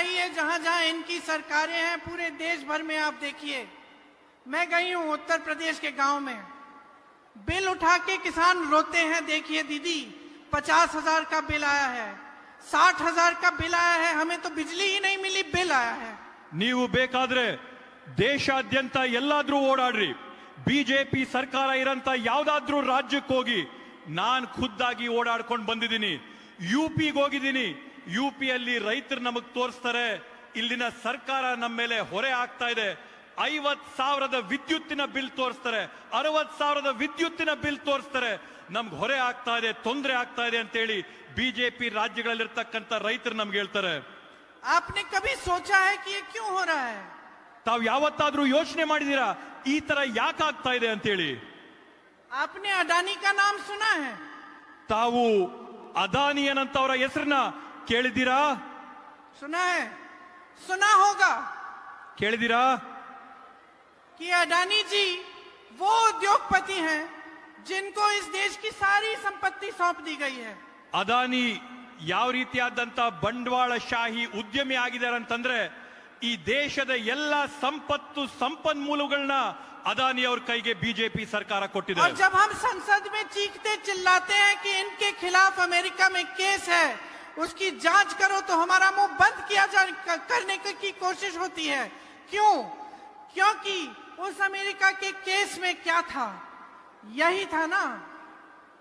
जाइए जहां जहां इनकी सरकारें हैं पूरे देश भर में आप देखिए मैं गई हूं उत्तर प्रदेश के गांव में बिल उठा के किसान रोते हैं देखिए दीदी पचास हजार का बिल आया है साठ हजार का बिल आया है हमें तो बिजली ही नहीं मिली बिल आया है ನೀವು ಬೇಕಾದ್ರೆ ದೇಶಾದ್ಯಂತ ಎಲ್ಲಾದ್ರೂ ಓಡಾಡ್ರಿ ಬಿಜೆಪಿ ಸರ್ಕಾರ ಇರಂತ ಯಾವ್ದಾದ್ರೂ ರಾಜ್ಯಕ್ಕೆ ಹೋಗಿ ನಾನ್ ಖುದ್ದಾಗಿ ಓಡಾಡ್ಕೊಂಡು ಬಂದಿದ್ದೀನಿ ಯು ಪಿಗೆ ಹೋಗಿದ್ದೀನಿ ಯು ಪಿಯಲ್ಲಿ ರೈತರು ನಮಗ್ ತೋರಿಸ್ತಾರೆ ಇಲ್ಲಿನ ಸರ್ಕಾರ ನಮ್ಮ ಮೇಲೆ ಹೊರೆ ಆಗ್ತಾ ಇದೆ ಐವತ್ ಸಾವಿರದ ವಿದ್ಯುತ್ತಿನ ಬಿಲ್ ತೋರಿಸ್ತಾರೆ ಅರವತ್ ಸಾವಿರದ ವಿದ್ಯುತ್ತಿನ ಬಿಲ್ ತೋರಿಸ್ತಾರೆ ನಮ್ಗೆ ಹೊರೆ ಆಗ್ತಾ ಇದೆ ತೊಂದರೆ ಆಗ್ತಾ ಇದೆ ಅಂತೇಳಿ ಬಿಜೆಪಿ ರಾಜ್ಯಗಳಲ್ಲಿರ್ತಕ್ಕಂಥ ರೈತರು ನಮ್ಗೆ ಹೇಳ್ತಾರೆ आपने कभी सोचा है कि ये क्यों हो रहा है ತಾವ್ ಯಾವತ್ತಾದ್ರೂ ಯೋಚನೆ ಮಾಡಿದೀರಾ ಈ ತರ ಯಾಕೆ ಆಗ್ತಾ ಇದೆ ಅಂತೇಳಿ आपने अडानी का नाम सुना है ತಾವು ಅದಾನಿ ಏನಂತವರ ಹೆಸರನ್ನ ಕೇಳಿದ್ದೀರಾ सुना है सुना होगा ಕೇಳಿದ್ದೀರಾ कि अडानी जी वो उद्योगपति हैं जिनको इस देश की सारी संपत्ति सौंप दी गई है ಅದಾನಿ ಯಾವ ರೀತಿಯಾದಂತ ಬಂಡವಾಳಶಾಹಿ ಉದ್ಯಮಿ ಆಗಿದ್ದಾರೆ ಅಂತಂದ್ರೆ ಈ ದೇಶದ ಎಲ್ಲ ಸಂಪತ್ತು ಸಂಪನ್ಮೂಲಗಳನ್ನ ಅದಾನಿ ಅವ್ರ ಕೈಗೆ ಬಿಜೆಪಿ ಸರ್ಕಾರ ಕೊಟ್ಟಿದೆ और जब हम संसद में चीखते चिल्लाते हैं कि इनके खिलाफ अमेरिका में केस है उसकी जांच करो तो हमारा मुंह बंद किया जा क- करने की की कोशिश होती है क्यों क्योंकि उस अमेरिका के केस में क्या था यही था ना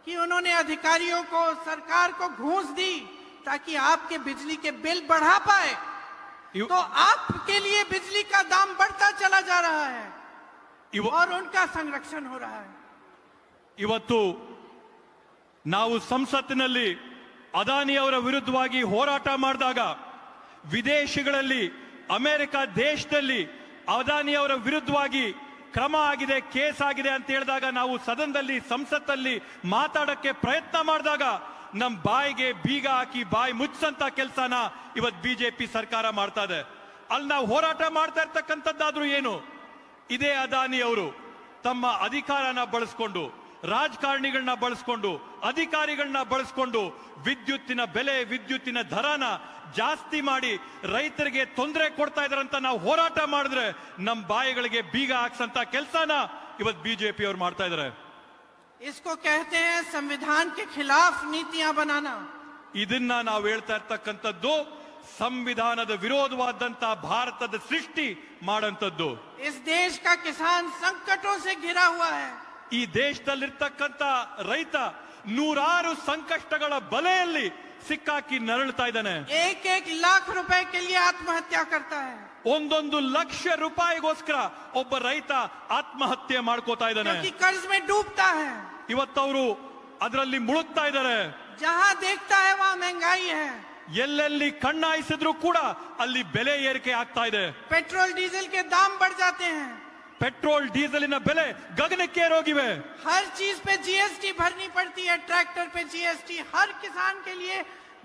कि उन्होंने अधिकारियों को सरकार को घूस दी ताकि आपके बिजली के बिल बढ़ा पाए ಇವ್- तो आपके लिए बिजली का दाम बढ़ता चला जा रहा है ಇವ- और उनका संरक्षण हो रहा है ಇವತ್ತು ನಾವು ಸಂಸತ್ತಿನಲ್ಲಿ ಅದಾನಿ ಅವರ ವಿರುದ್ಧವಾಗಿ ಹೋರಾಟ ಮಾಡಿದಾಗ ವಿದೇಶಗಳಲ್ಲಿ, ಅಮೆರಿಕ ದೇಶದಲ್ಲಿ ಅದಾನಿ ಅವರ ವಿರುದ್ಧವಾಗಿ ಕ್ರಮ ಆಗಿದೆ, ಕೇಸ್ ಆಗಿದೆ ಅಂತ ಹೇಳಿದಾಗ ನಾವು ಸದನದಲ್ಲಿ, ಸಂಸತ್ತಲ್ಲಿ ಮಾತಾಡಕ್ಕೆ ಪ್ರಯತ್ನ ಮಾಡಿದಾಗ ನಮ್ಮ ಬಾಯಿಗೆ ಬೀಗ ಹಾಕಿ ಬಾಯಿ ಮುಚ್ಚಂತ ಕೆಲಸನ ಇವತ್ ಬಿಜೆಪಿ ಸರ್ಕಾರ ಮಾಡ್ತಾ ಇದೆ. ಅಲ್ಲಿ ನಾವು ಹೋರಾಟ ಮಾಡ್ತಾ ಇರ್ತಕ್ಕಂಥದ್ದಾದ್ರೂ ಏನು? ಇದೇ ಅದಾನಿ ಅವರು ತಮ್ಮ ಅಧಿಕಾರನ ಬಳಸ್ಕೊಂಡು ರಾಜಕಾರಣಿಗಳನ್ನ ಬಳಸ್ಕೊಂಡು ಅಧಿಕಾರಿಗಳನ್ನ ಬಳಸ್ಕೊಂಡು ವಿದ್ಯುತ್ತಿನ ಬೆಲೆ ವಿದ್ಯುತ್ತಿನ ದರನ ಜಾಸ್ತಿ ಮಾಡಿ ರೈತರಿಗೆ ತೊಂದರೆ ಕೊಡ್ತಾ ಇದಾರಂತ ನಾವು ಹೋರಾಟ ಮಾಡಿದ್ರೆ ನಮ್ಮ ಬಾಯಿಗಳಿಗೆ ಬೀಗ ಹಾಕ್ಸಂತ ಕೆಲಸನ ಇವತ್ ಬಿಜೆಪಿ ಅವ್ರು ಮಾಡ್ತಾ ಇದಾರೆ इसको कहते हैं संविधान के खिलाफ नीतियां बनाना ಇದನ್ನ ನಾವು ಹೇಳ್ತಾ ಇರ್ತಕ್ಕಂಥದ್ದು ಸಂವಿಧಾನದ ವಿರೋಧವಾದಂತ ಭಾರತದ ಸೃಷ್ಟಿ ಮಾಡಂತದ್ದು इस देश का किसान संकटों से घिरा हुआ है ಈ ದೇಶದಲ್ಲಿರ್ತಕ್ಕಂಥ ರೈತ ನೂರಾರು ಸಂಕಷ್ಟಗಳ ಬಲೆಯಲ್ಲಿ ಸಿಕ್ಕಾಕಿ ನರಳ್ತಾ ಇದ್ದಾನೆ एक एक लाख रुपए के लिए आत्महत्या करता है ಒಂದೊಂದು ಲಕ್ಷ ರೂಪಾಯಿಗೋಸ್ಕರ ಒಬ್ಬ ರೈತ ಆತ್ಮಹತ್ಯೆ ಮಾಡ್ಕೋತಾ ಇದ್ದಾನೆ क्योंकि कर्ज में डूबता है ಇವತ್ತವರು ಅದರಲ್ಲಿ ಮುಳುಗ್ತಾ ಇದ್ದಾರೆ जहां देखता है वहां महंगाई है ಎಲ್ಲೆಲ್ಲಿ ಕಣ್ಣಾಯಿಸಿದ್ರು ಕೂಡ ಅಲ್ಲಿ ಬೆಲೆ ಏರಿಕೆ ಆಗ್ತಾ ಇದೆ पेट्रोल डीजल के दाम बढ़ जाते हैं ಪೆಟ್ರೋಲ್ ಡೀಸೆಲಿನ ಬೆಲೆ ಗಗನಕ್ಕೇರೋಗಿವೆ हर चीज पे जीएसटी भरनी पड़ती है ट्रैक्टर पे जीएसटी हर किसान के लिए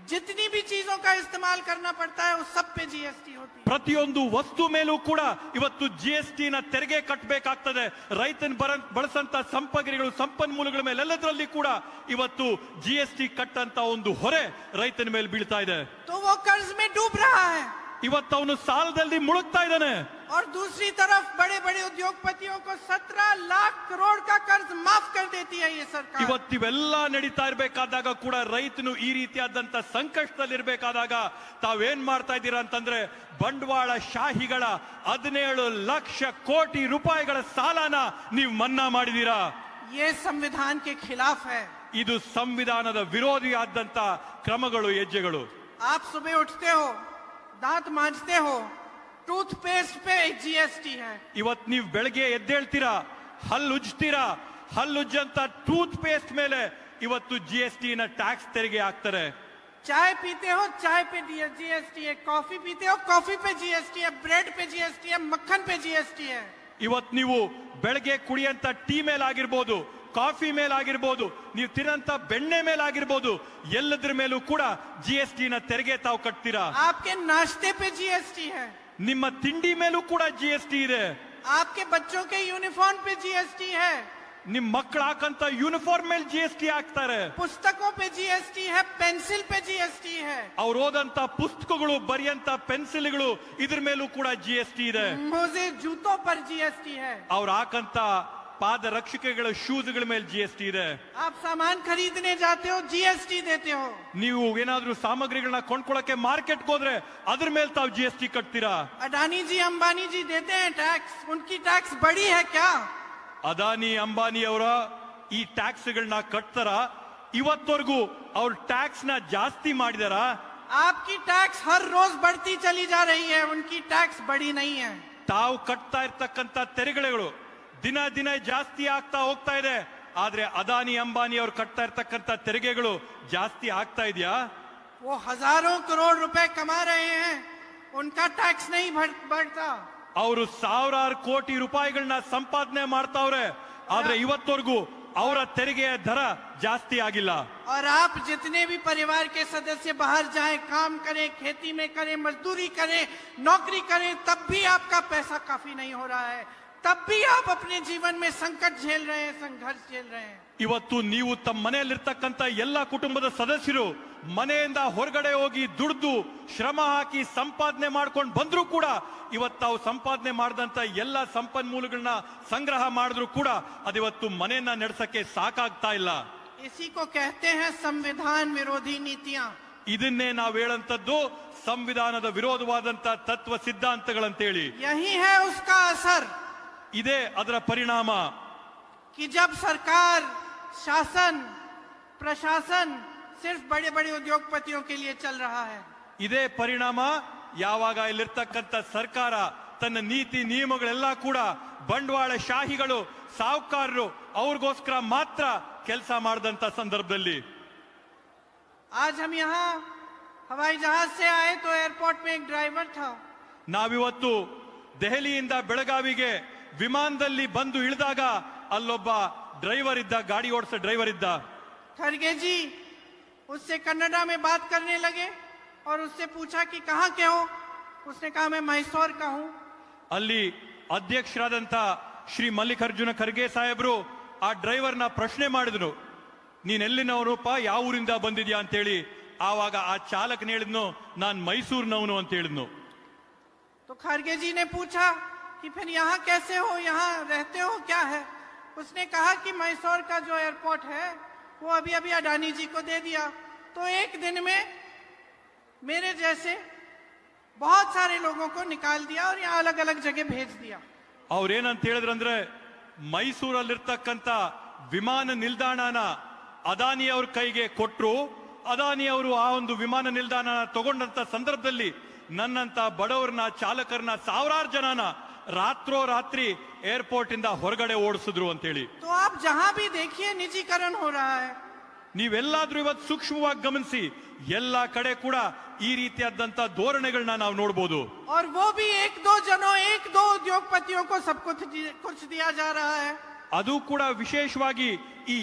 जितनी भी चीजों का इस्तेमाल करना पड़ता है उस सब पे जीएसटी होती है ಪ್ರತಿಯೊಂದು ವಸ್ತು ಮೇಲೂ ಕೂಡ ಇವತ್ತು ಜಿ ಎಸ್ ಟಿನ ತೆರಿಗೆ ಕಟ್ಟಬೇಕಾಗ್ತದೆ ರೈತನ ಬರ ಬಳಸಂತ ಸಂಪಗ್ರಿಗಳು ಸಂಪನ್ಮೂಲಗಳ ಮೇಲೆ ಎಲ್ಲದರಲ್ಲಿ ಕೂಡ ಇವತ್ತು ಜಿ ಎಸ್ ಟಿ ಕಟ್ಟಂತ ಒಂದು ಹೊರೆ ರೈತನ ಮೇಲೆ ಬೀಳ್ತಾ ಇದೆ तो वो कर्ज में डूब रहा है ಇವತ್ತು ಅವನು ಸಾಲದಲ್ಲಿ ಮುಳುಗ್ತಾ ಇದ್ದಾನೆ और दूसरी तरफ बड़े बड़े उद्योगपतियों को 17 लाख करोड़ का कर्ज माफ कर देती है ये सरकार ಇವತ್ತಿವೆಲ್ಲ ನಡೀತಾ ಇರ್ಬೇಕಾದಾಗ ಕೂಡ ರೈತನು ಈ ರೀತಿಯಾದಂತ ಸಂಕಷ್ಟದಲ್ಲಿರ್ಬೇಕಾದಾಗ ತಾವೇನ್ ಮಾಡ್ತಾ ಇದ್ದೀರಾ ಅಂತಂದ್ರೆ ಬಂಡವಾಳ ಶಾಹಿಗಳ ಹದಿನೇಳು ಲಕ್ಷ ಕೋಟಿ ರೂಪಾಯಿಗಳ ಸಾಲನ ನೀವು ಮನ್ನಾ ಮಾಡಿದೀರಾ ये संविधान के खिलाफ है ಇದು ಸಂವಿಧಾನದ ವಿರೋಧಿಯಾದಂತ ಕ್ರಮಗಳು ಹೆಜ್ಜೆಗಳು आप सुबह उठते हो दांत मांजते हो टूथपेस्ट पे जीएसटी है ಇವತ್ ನೀವು ಬೆಳಗ್ಗೆ ಎದ್ದೇಳ್ತೀರಾ ಹಲ್ಲು ಉಜ್ತೀರಾ ಹಲ್ಲು ಉಜ್ಜಂತ ಟೂತ್ ಪೇಸ್ಟ್ ಮೇಲೆ ಇವತ್ತು ಜಿ ಎಸ್ ಟಿ ನ ಟ್ಯಾಕ್ಸ್ ತೆರಿಗೆ ಹಾಕ್ತಾರೆ चाय पीते हो चाय पे जीएसटी है कॉफी पीते हो कॉफी पे जीएसटी है ब्रेड पे जीएसटी है मक्खन पे जीएसटी है ಇವತ್ ನೀವು ಬೆಳಗ್ಗೆ ಕುಡಿಯಂತ ಟೀ ಮೇಲಾಗಿರ್ಬೋದು ಕಾಫಿ ಮೇಲಾಗಿರ್ಬೋದು ನೀವು ತಿನ್ನಂತ ಬೆಣ್ಣೆ ಮೇಲಾಗಿರ್ಬೋದು ಎಲ್ಲದ್ರ ಮೇಲೂ ಕೂಡ ಜಿ ಎಸ್ ಟಿ ನ ತೆರಿಗೆ ತಾವು ಕಟ್ತೀರಾ आपके नाश्ते पे जीएसटी है ನಿಮ್ಮ ತಿಂಡಿ ಮೇಲೂ ಕೂಡ ಜಿ ಎಸ್ ಟಿ ಇದೆ आपके बच्चों के यूनिफॉर्म पे जीएसटी है ನಿಮ್ ಮಕ್ಕಳು ಹಾಕಂತ ಯೂನಿಫಾರ್ಮ್ ಮೇಲೆ ಜಿ ಎಸ್ ಟಿ ಹಾಕ್ತಾರೆ पुस्तकों पे जीएसटी है पेंसिल पे जीएसटी है ಅವ್ರು ಓದಂತ ಪುಸ್ತಕಗಳು ಬರೆಯಂತ ಪೆನ್ಸಿಲ್ಗಳು ಇದ್ರ ಮೇಲೂ ಕೂಡ ಜಿ ಎಸ್ ಟಿ ಇದೆ मोजे जूतों पर जीएसटी है ಅವ್ರು ಹಾಕಂತ ಪಾದ ರಕ್ಷಕೆಗಳ ಶೂಸ್ಗಳ ಮೇಲೆ ಜಿ ಎಸ್ ಟಿ ಇದೆ आप सामान खरीदने जाते हो जीएसटी देते हो ನೀವು ಏನಾದ್ರೂ ಸಾಮಗ್ರಿಗಳನ್ನ ಕೊಂಡ್ಕೊಳಕ್ಕೆ ಮಾರ್ಕೆಟ್ಗೆ ಹೋದ್ರೆ ಅದ್ರ ಮೇಲೆ ತಾವು ಜಿ ಎಸ್ ಟಿ ಕಟ್ತೀರಾ अडानी जी अंबानी जी देते हैं टैक्स उनकी टैक्स बड़ी है क्या ಅದಾನಿ ಅಂಬಾನಿ ಅವರ ಈ ಟ್ಯಾಕ್ಸ್ ಗಳನ್ನ ಕಟ್ತಾರ ಇವತ್ತವರೆಗೂ ಅವ್ರ ಟ್ಯಾಕ್ಸ್ ನ ಜಾಸ್ತಿ ಮಾಡಿದಾರ आपकी टैक्स हर रोज बढ़ती चली जा रही है उनकी टैक्स बड़ी नहीं है ತಾವು ಕಟ್ತಾ ಇರ್ತಕ್ಕಂತ ತೆರಿಗೆಗಳು ದಿನ ದಿನ ಜಾಸ್ತಿ ಆಗ್ತಾ ಹೋಗ್ತಾ ಇದೆ ಆದ್ರೆ ಅದಾನಿ ಅಂಬಾನಿ ಅವ್ರು ಕಟ್ತಾ ಇರ್ತಕ್ಕಂತ ತೆರಿಗೆಗಳು ಜಾಸ್ತಿ ಆಗ್ತಾ ಇದೆಯಾ वो हजारों करोड़ रुपए कमा रहे हैं उनका टैक्स नहीं बढ़- बढ़ता ಅವರು ಸಾವಿರಾರು ಕೋಟಿ ರೂಪಾಯಿಗಳನ್ನ ಸಂಪಾದನೆ ಮಾಡ್ತಾವ್ರೆ ಆದ್ರೆ ಇವತ್ತವರೆಗೂ ಅವರ ತೆರಿಗೆಯ ದರ ಜಾಸ್ತಿ ಆಗಿಲ್ಲ और आप जितने भी परिवार के सदस्य बाहर जाएं काम करें खेती में करें मजदूरी करें नौकरी करें तब भी आपका पैसा काफी नहीं हो रहा है तब भी आप अपने जीवन में संकट झेल रहे हैं संघर्ष झेल रहे हैं ಇವತ್ತು ನೀವು ತಮ್ಮ ಮನೆಯಲ್ಲಿರ್ತಕ್ಕಂಥ ಎಲ್ಲ ಕುಟುಂಬದ ಸದಸ್ಯರು ಮನೆಯಿಂದ ಹೊರಗಡೆ ಹೋಗಿ ದುಡ್ದು ಶ್ರಮ ಹಾಕಿ ಸಂಪಾದನೆ ಮಾಡ್ಕೊಂಡು ಬಂದ್ರು ಕೂಡ ಇವತ್ತು ತಾವು ಸಂಪಾದನೆ ಮಾಡಿದಂತ ಎಲ್ಲ ಸಂಪನ್ಮೂಲಗಳನ್ನ ಸಂಗ್ರಹ ಮಾಡಿದ್ರು ಕೂಡ ಅದಿವತ್ತು ಮನೆಯನ್ನ ನಡೆಸಕ್ಕೆ ಸಾಕಾಗ್ತಾ ಇಲ್ಲ इसी को कहते हैं संविधान विरोधी नीतियां ಇದನ್ನೇ ನಾವು ಹೇಳಂತದ್ದು ಸಂವಿಧಾನದ ವಿರೋಧವಾದಂತ ತತ್ವ ಸಿದ್ಧಾಂತಗಳಂತೇಳಿ यही है उसका असर ಇದೇ ಅದರ ಪರಿಣಾಮ कि जब सरकार शासन प्रशासन सिर्फ बड़े बड़े उद्योगपतियों के लिए चल रहा है ಇದೇ ಪರಿಣಾಮ ಯಾವಾಗ ಇಲ್ಲಿರ್ತಕ್ಕಂಥ ಸರ್ಕಾರ ತನ್ನ ನೀತಿ ನಿಯಮಗಳೆಲ್ಲ ಕೂಡ ಬಂಡವಾಳ ಶಾಹಿಗಳು ಸಾಹುಕಾರರು ಅವ್ರಿಗೋಸ್ಕರ ಮಾತ್ರ ಕೆಲಸ ಮಾಡಿದಂತ ಸಂದರ್ಭದಲ್ಲಿ आज हम यहाँ हवाई जहाज से आए तो एयरपोर्ट में एक ड्राइवर था ನಾವಿವತ್ತು ದೆಹಲಿಯಿಂದ ಬೆಳಗಾವಿಗೆ ವಿಮಾನದಲ್ಲಿ ಬಂದು ಇಳಿದಾಗ ಅಲ್ಲೊಬ್ಬ ಡ್ರೈವರ್ ಇದ್ದ ಗಾಡಿ ಓಡಿಸೋ ಡ್ರೈವರ್ ಇದ್ದ खरगे जी उससे कन्नडा में बात करने लगे और उससे पूछा कि कहाँ के हो उसने कहा मैं मैसूर का हूँ ಅಲ್ಲಿ ಅಧ್ಯಕ್ಷರಾದಂತ ಶ್ರೀ ಮಲ್ಲಿಕಾರ್ಜುನ ಖರ್ಗೆ ಸಾಹೇಬ್ರು ಆ ಡ್ರೈವರ್ನ ಪ್ರಶ್ನೆ ಮಾಡಿದ್ರು ನೀನ್ ಎಲ್ಲಿನವನಪ್ಪ ಯಾವ ಊರಿಂದ ಬಂದಿದ್ಯಾ ಅಂತೇಳಿ ಆವಾಗ ಆ ಚಾಲಕನ ಹೇಳಿದ್ನು ನಾನ್ ಮೈಸೂರಿನವನು ಅಂತ ಹೇಳಿದ್ನು तो खरगे जी ने पूछा कि फिर यहाँ कैसे हो यहाँ रहते हो क्या है उसने कहा कि मैसूर का जो एयरपोर्ट है वो अभी अभी अडानी जी को दे दिया तो एक दिन में मेरे जैसे बहुत सारे लोगों को निकाल दिया और यहाँ अलग अलग जगह भेज दिया ಅವ್ರೇನಂತ ಹೇಳಿದ್ರಂದ್ರೆ ಮೈಸೂರಲ್ಲಿರ್ತಕ್ಕಂಥ ವಿಮಾನ ನಿಲ್ದಾಣನ ಅದಾನಿ ಅವ್ರ ಕೈಗೆ ಕೊಟ್ರು ಅದಾನಿ ಅವರು ಆ ಒಂದು ವಿಮಾನ ನಿಲ್ದಾಣ ತಗೊಂಡಂತ ಸಂದರ್ಭದಲ್ಲಿ ನನ್ನಂತ ಬಡವರನ್ನ ಚಾಲಕರನ್ನ ಸಾವಿರಾರು ಜನನ ರಾತ್ರೋ ರಾತ್ರಿ ಏರ್ಪೋರ್ಟ್ ಇಂದ ಹೊರಗಡೆ ಓಡಿಸಿದ್ರು ಅಂತೇಳಿ तो आप जहां भी देखिए निजीकरण हो रहा है ನೀವೆಲ್ಲಾದ್ರೂ ಇವತ್ತು ಸೂಕ್ಷ್ಮವಾಗಿ ಗಮನಿಸಿ ಎಲ್ಲಾ ಕಡೆ ಕೂಡ ಈ ರೀತಿಯಾದಂತ ಧೋರಣೆಗಳನ್ನ ನಾವು ನೋಡ್ಬೋದು और वो भी एक दो जनों एक दो उद्योगपतियों को सब कुछ कुछ दिया जा रहा है ಅದು ಕೂಡ ವಿಶೇಷವಾಗಿ ಈ